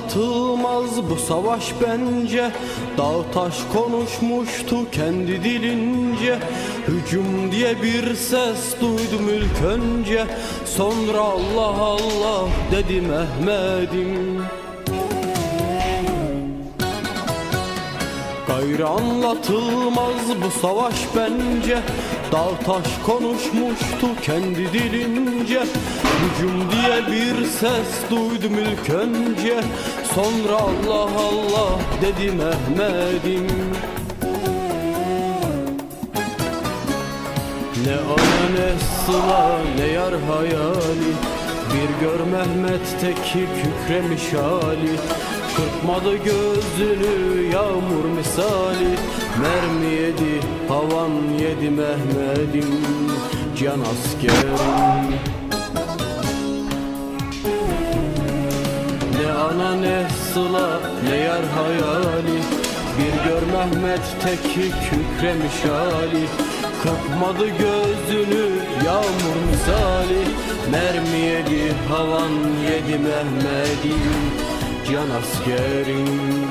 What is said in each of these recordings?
anlatılmaz bu savaş bence. Dağ taş konuşmuştu kendi dilince. Hücum diye bir ses duydum ilk önce. Sonra Allah Allah dedi Mehmet'im. Gayrı anlatılmaz bu savaş bence Dağ taş konuşmuştu kendi dilince. Hücum diye bir ses duydum ilk önce. Sonra Allah Allah dedi Mehmet'im. Ne ana ne sıla ne yar hayali. Bir gör Mehmet'teki kükremiş hali. Kırpmadı gözünü yağmur misali Mermi yedi havan yedi Mehmet'im Can askerim. Ne ana ne sıla ne yar hayali. Bir gör Mehmet teki kükremiş hali. Kırpmadı gözünü yağmur misali Mermi yedi havan yedi Mehmet'im Can askerim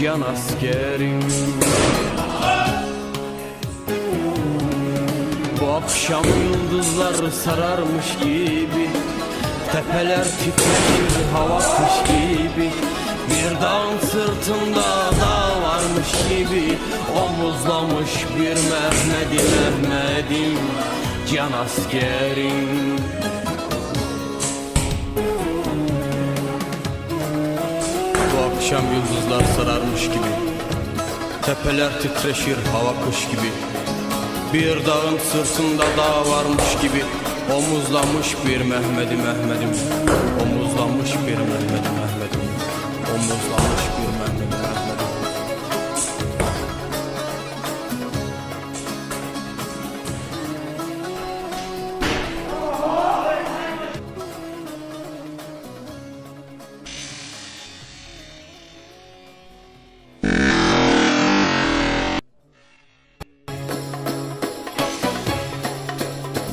Can askerim. Bu akşam yıldızlar sararmış gibi Tepeler titreşir hava kış gibi Bir dağın sırtında dağ varmış gibi Omuzlamış bir Mehmedi Mehmet'im Can askerim akşam yıldızlar sararmış gibi. Tepeler titreşir hava kış gibi. Bir dağın sırtında dağ varmış gibi. Omuzlamış bir Mehmedi Mehmedim Omuzlamış bir Mehmedi Mehmedim Omuzlamış bir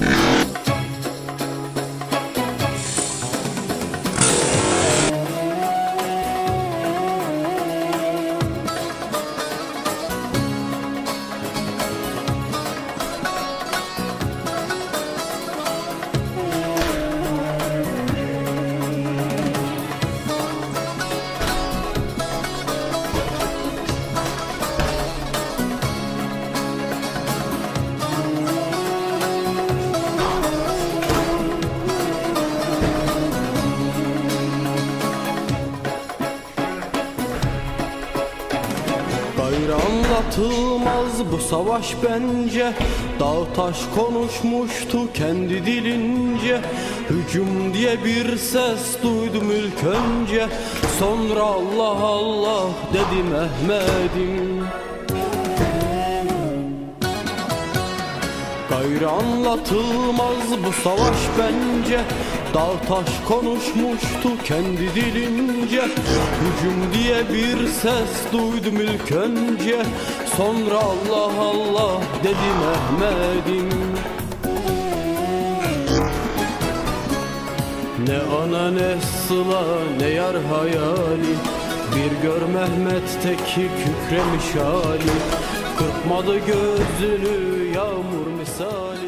Gayrı anlatılmaz bu savaş bence. Dağ taş konuşmuştu kendi dilince. Hücum diye bir ses duydum ilk önce. Sonra Allah Allah dedi Mehmet'im Gayrı anlatılmaz bu savaş bence. Dağ taş konuşmuştu kendi dilince. Hücum diye bir ses duydum ilk önce. Sonra Allah Allah dedim Mehmet'im. Ne ana ne sıla ne yar hayali. Bir gör Mehmet teki kükremiş hali Kırpmadı gözünü yağmur misali